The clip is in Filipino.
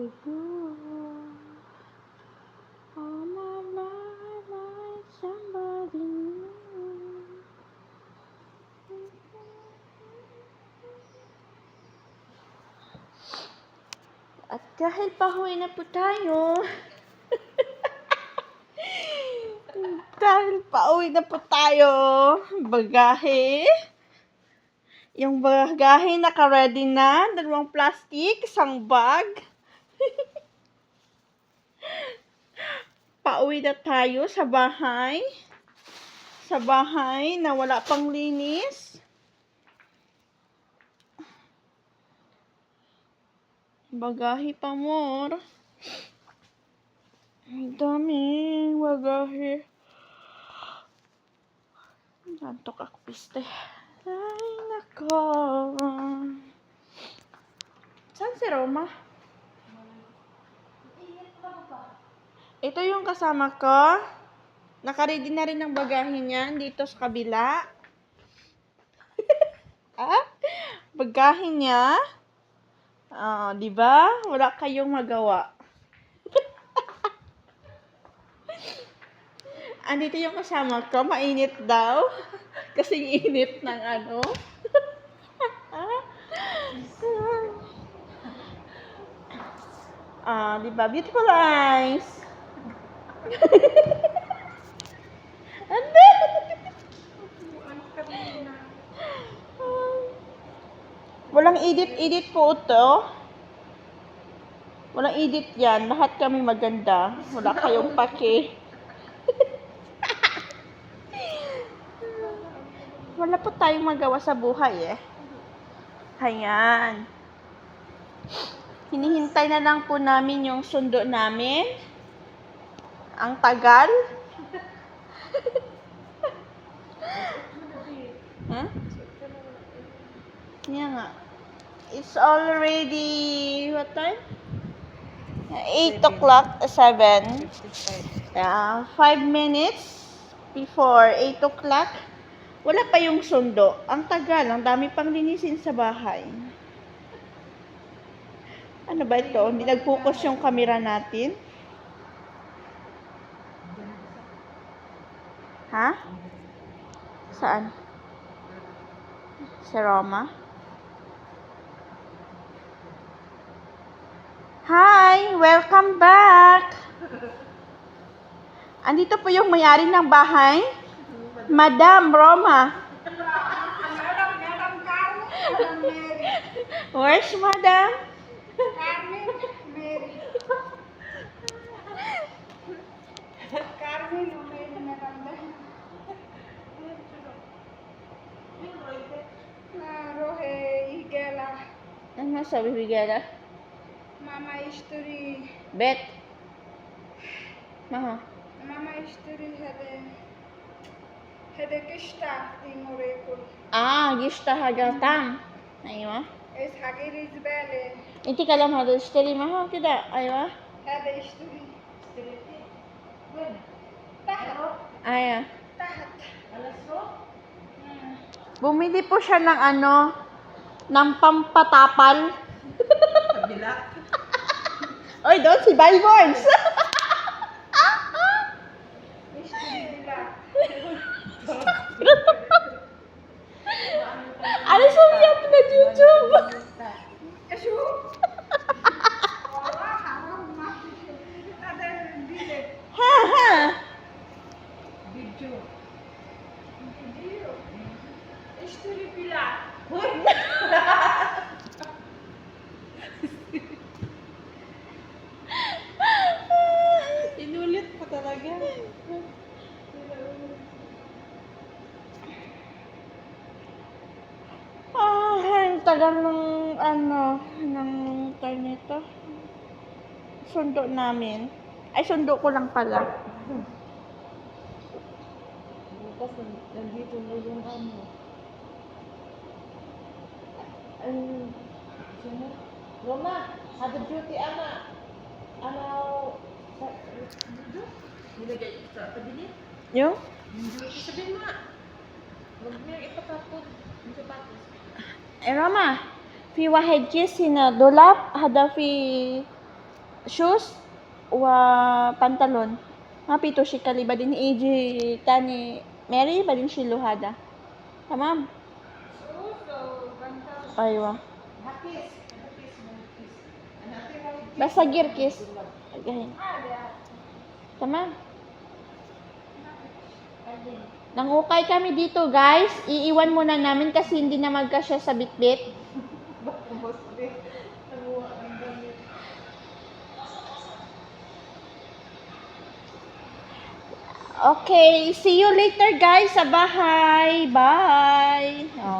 for you. All my life, like somebody new. At dahil pahuwi na po tayo, dahil pauwi na po tayo, bagahe, yung bagahe naka-ready na, dalawang plastic, isang bag. pauwi na tayo sa bahay, sa bahay na wala pang linis. Bagahe pa more. Ang dami bagahe. Nantok ako piste. Ay, nako. Saan si Roma? Ito yung kasama ko. Nakaready na rin ang bagahe niya dito sa kabila. ah? Bagahe niya. Ah, di ba? Wala kayong magawa. Andito yung kasama ko, mainit daw. Kasing init ng ano. Ah, di ba? Beautiful eyes. Ande! Walang edit-edit po ito. Walang edit yan. Lahat kami maganda. Wala kayong pake. Wala po tayong magawa sa buhay eh. Ayan. Hinihintay na lang po namin yung sundo namin. Ang tagal. huh? Yeah nga. It's already, what time? 8 o'clock, 7. Yeah, 5 minutes before 8 o'clock. Wala pa yung sundo. Ang tagal, ang dami pang linisin sa bahay. Ano ba ito? Hindi nag-focus yung camera natin. Ha? Saan? Si Roma? Hi! Welcome back! Andito po yung mayari ng bahay. Madam Roma. Where's Madam? Ano nga sabi bigala? Mama history. Bet. Maha. Mama history hade. Hade gishta timore ko. Ah, gishta hada tam. Ayun mo. Es hagiris bele. Inti ka lang hado steli maha kida. Aywa. Hede isturi. Tahat. Aya. Tahat. Bumili po siya ng ano, ng pampatapal. Oy, doon si Billboards. Isturi bila. Inulit ko talaga. Ah, ang tagal ng ano, ng time nito. Sundo namin. Ay, sundo ko lang pala. Bukas nandito na yung ano. Ay, Sino? Roma, had the beauty ama. Ano? Sa, nilagay sa pabili? yung? Sabihin mo nga. Huwag mo yung ipatapon. Yung sapatos. Eh, Rama, في واحد كيس هنا دولاب هذا في shoes wa pantalon. Mapito si kaliba din AJ tani Mary ba din si Aywa. Basta girkis. Agahin. Ada. Tamam. Nangukay kami dito, guys. Iiwan muna namin kasi hindi na magkasya sa bitbit. Okay, see you later, guys, sa bahay. Bye. Oh.